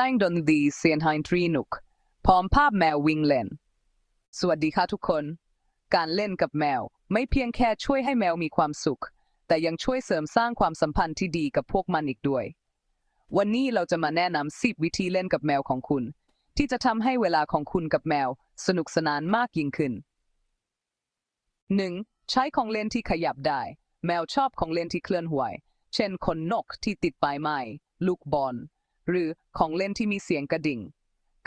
แต่งดนตรีเสียงไฮทรีนุกพร้อมภาพแมววิ่งเล่น สวัสดีค่ะทุกคน การเล่นกับแมวไม่เพียงแค่ช่วยให้แมวมีความสุข แต่ยังช่วยเสริมสร้างความสัมพันธ์ที่ดีกับพวกมันอีกด้วย วันนี้เราจะมาแนะนำ10วิธีเล่นกับแมวของคุณ ที่จะทำให้เวลาของคุณกับแมว สนุกสนานมากยิ่งขึ้น 1. ใช้ของเล่นที่ขยับได้ แมวชอบของเล่นที่เคลื่อนไหว เช่นขนนกที่ติดปลายไม้ ลูกบอล หรือของเล่นที่มีเสียงกระดิ่ง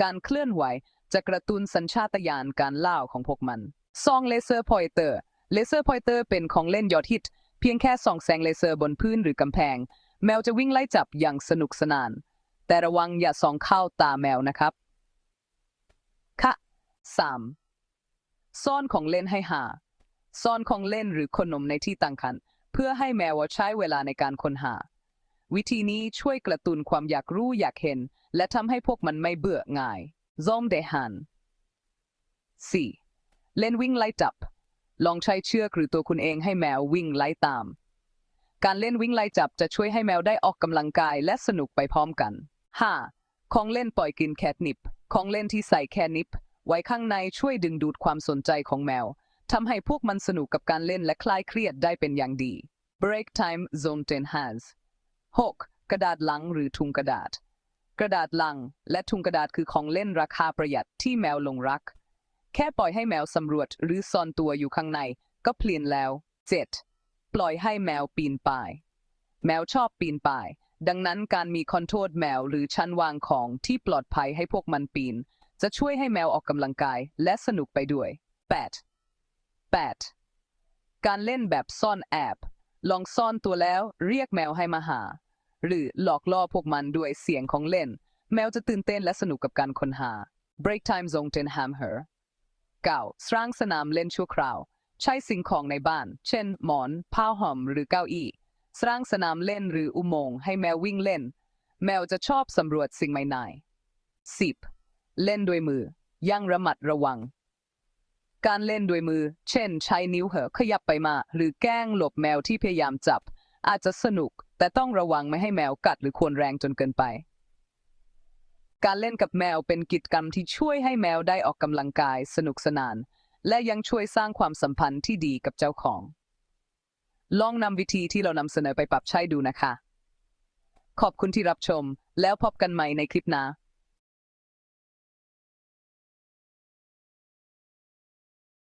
การเคลื่อนไหวจะกระตุ้นสัญชาตญาณการล่าของพวกมันซองเลเซอร์พอยเตอร์เลเซอร์พอยเตอร์เป็นของเล่นยอดฮิต เพียงแค่ส่องแสงเลเซอร์บนพื้นหรือกำแพง แมวจะวิ่งไล่จับอย่างสนุกสนาน แต่ระวังอย่าส่องเข้าตาแมวนะครับค่ะ 3. ซ่อนของเล่นให้หา ซ่อนของเล่นหรือขนมในที่ต่างกัน เพื่อให้แมวใช้เวลาในการค้นหา วิธีนี้ช่วยกระตุ้นความอยากรู้อยากเห็น และทำให้พวกมันไม่เบื่อง่ายซอมเดฮัน 4. เล่นวิ่งไล่จับ ลองใช้เชือกหรือตัวคุณเองให้แมววิ่งไล่ตาม การเล่นวิ่งไล่จับจะช่วยให้แมวได้ออกกำลังกายและสนุกไปพร้อมกัน 5. ของเล่นปล่อยกินแคทนิป ของเล่นที่ใส่แคนิป ไว้ข้างในช่วยดึงดูดความสนใจของแมวทำให้พวกมันสนุกกับการเล่นและคลายเครียดได้เป็นอย่างดี Break Time Zone 10 has 6. กระดาษลังหรือถุงกระดาษ กระดาษลังและถุงกระดาษคือของเล่นราคาประหยัดที่แมวลงรัก แค่ปล่อยให้แมวสำรวจหรือซ่อนตัวอยู่ข้างใน ก็เปลี่ยนแล้ว 7. ปล่อยให้แมวปีนป่าย แมวชอบปีนป่าย ดังนั้นการมีคอนโทรลแมวหรือชั้นวางของที่ปลอดภัยให้พวกมันปีน จะช่วยให้แมวออกกำลังกายและสนุกไปด้วย 8. 8. การเล่นแบบซ่อนแอบ ลองซ่อนตัวแล้วเรียกแมวให้มาหา หรือหลอกล่อพวกมันด้วยเสียงของเล่น แมวจะตื่นเต้นและสนุกกับการค้นหา Break Time Zone 10 Hammer 9. สร้างสนามเล่นชั่วคราว ใช้สิ่งของในบ้าน เช่น หมอนผ้าห่มหรือเก้าอี้สร้างสนามเล่นหรืออุโมงค์ให้แมววิ่งเล่น แมวจะชอบสำรวจสิ่งใหม่ๆ 10. เล่นด้วยมือ ยังระมัดระวัง การเล่นด้วยมือ เช่น ใช้นิ้วเหอะขยับไปมา หรือแกล้งหลบแมวที่พยายามจับ อาจจะสนุก แต่ต้องระวังไม่ให้แมวกัดหรือควรแรงจนเกินไป การเล่นกับแมวเป็นกิจกรรมที่ช่วยให้แมวได้ออกกำลังกายสนุกสนาน และยังช่วยสร้างความสัมพันธ์ที่ดีกับเจ้าของ ลองนำวิธีที่เรานำเสนอไปปรับใช้ดูนะคะ ขอบคุณที่รับชม แล้วพบกันใหม่ในคลิปหน้า